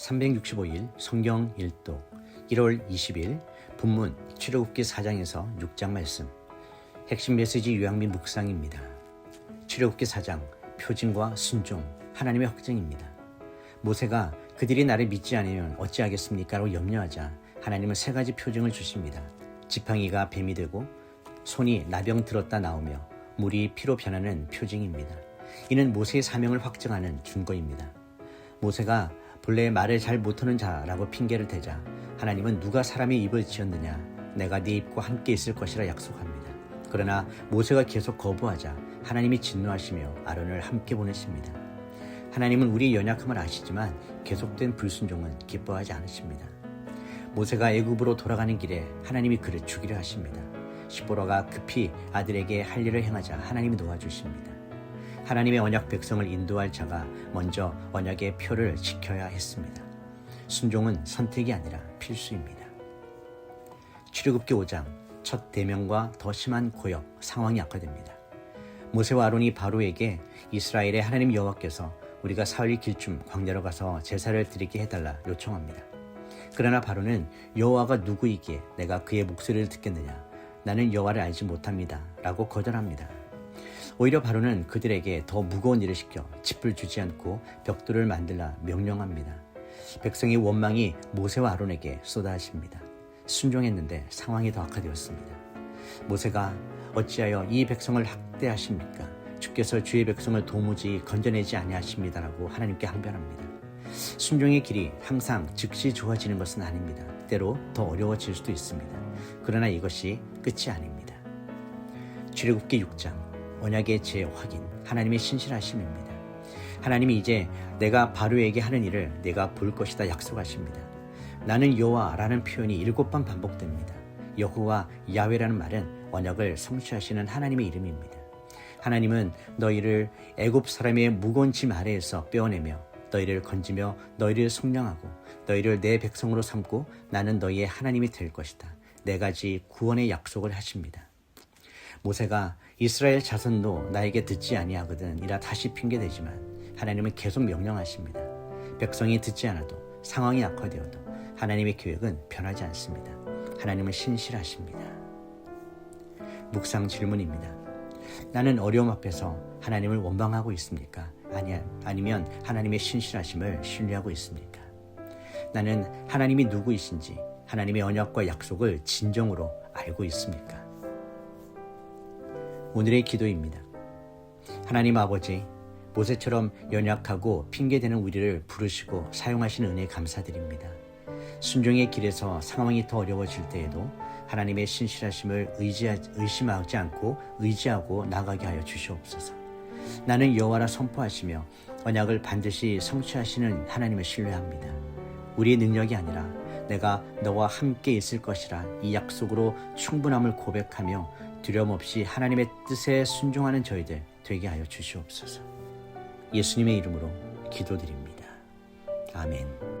365일 성경 일독 1월 20일 본문 출애굽기 4장에서 6장 말씀 핵심 메시지 요약 및 묵상입니다. 출애굽기 4장 표징과 순종 하나님의 확증입니다. 모세가 그들이 나를 믿지 않으면 어찌하겠습니까? 라고 염려하자 하나님은 세 가지 표징을 주십니다. 지팡이가 뱀이 되고 손이 나병 들었다 나오며 물이 피로 변하는 표징입니다. 이는 모세의 사명을 확증하는 준거입니다. 모세가 본래 말을 잘 못하는 자라고 핑계를 대자 하나님은 누가 사람의 입을 지었느냐 내가 네 입과 함께 있을 것이라 약속합니다. 그러나 모세가 계속 거부하자 하나님이 진노하시며 아론을 함께 보내십니다. 하나님은 우리의 연약함을 아시지만 계속된 불순종은 기뻐하지 않으십니다. 모세가 애굽으로 돌아가는 길에 하나님이 그를 죽이려 하십니다. 시보라가 급히 아들에게 할 일을 행하자 하나님이 도와주십니다. 하나님의 언약 백성을 인도할 자가 먼저 언약의 표를 지켜야 했습니다. 순종은 선택이 아니라 필수입니다. 출애굽기 5장 첫 대명과 더 심한 고역 상황이 악화됩니다. 모세와 아론이 바로에게 이스라엘의 하나님 여호와께서 우리가 사흘 길쯤 광야로 가서 제사를 드리게 해달라 요청합니다. 그러나 바로는 여호와가 누구이기에 내가 그의 목소리를 듣겠느냐 나는 여호와를 알지 못합니다 라고 거절합니다. 오히려 바로는 그들에게 더 무거운 일을 시켜 짚을 주지 않고 벽돌을 만들라 명령합니다. 백성의 원망이 모세와 아론에게 쏟아집니다. 순종했는데 상황이 더 악화되었습니다. 모세가 어찌하여 이 백성을 학대하십니까? 주께서 주의 백성을 도무지 건져내지 아니하십니다라고 하나님께 항변합니다. 순종의 길이 항상 즉시 좋아지는 것은 아닙니다. 때로 더 어려워질 수도 있습니다. 그러나 이것이 끝이 아닙니다. 출애굽기 6장 언약의 재확인 하나님의 신실하심입니다. 하나님이 이제 내가 바로에게 하는 일을 내가 볼 것이다 약속하십니다. 나는 여호와라는 표현이 일곱 번 반복됩니다. 여호와 야훼라는 말은 언약을 성취하시는 하나님의 이름입니다. 하나님은 너희를 애굽 사람의 무거운 짐 아래에서 빼어내며 너희를 건지며 너희를 속량하고 너희를 내 백성으로 삼고 나는 너희의 하나님이 될 것이다. 네 가지 구원의 약속을 하십니다. 모세가 이스라엘 자손도 나에게 듣지 아니하거든 이라 다시 핑계대지만 하나님은 계속 명령하십니다. 백성이 듣지 않아도 상황이 악화되어도 하나님의 계획은 변하지 않습니다. 하나님은 신실하십니다. 묵상 질문입니다. 나는 어려움 앞에서 하나님을 원망하고 있습니까? 아니, 아니면 하나님의 신실하심을 신뢰하고 있습니까? 나는 하나님이 누구이신지 하나님의 언약과 약속을 진정으로 알고 있습니까? 오늘의 기도입니다. 하나님 아버지, 모세처럼 연약하고 핑계대는 우리를 부르시고 사용하시는 은혜 감사드립니다. 순종의 길에서 상황이 더 어려워질 때에도 하나님의 신실하심을 의지하, 의심하지 않고 의지하고 나가게 하여 주시옵소서. 나는 여호와라 선포하시며 언약을 반드시 성취하시는 하나님을 신뢰합니다. 우리의 능력이 아니라 내가 너와 함께 있을 것이라 이 약속으로 충분함을 고백하며 두려움 없이 하나님의 뜻에 순종하는 저희들 되게 하여 주시옵소서. 예수님의 이름으로 기도드립니다. 아멘.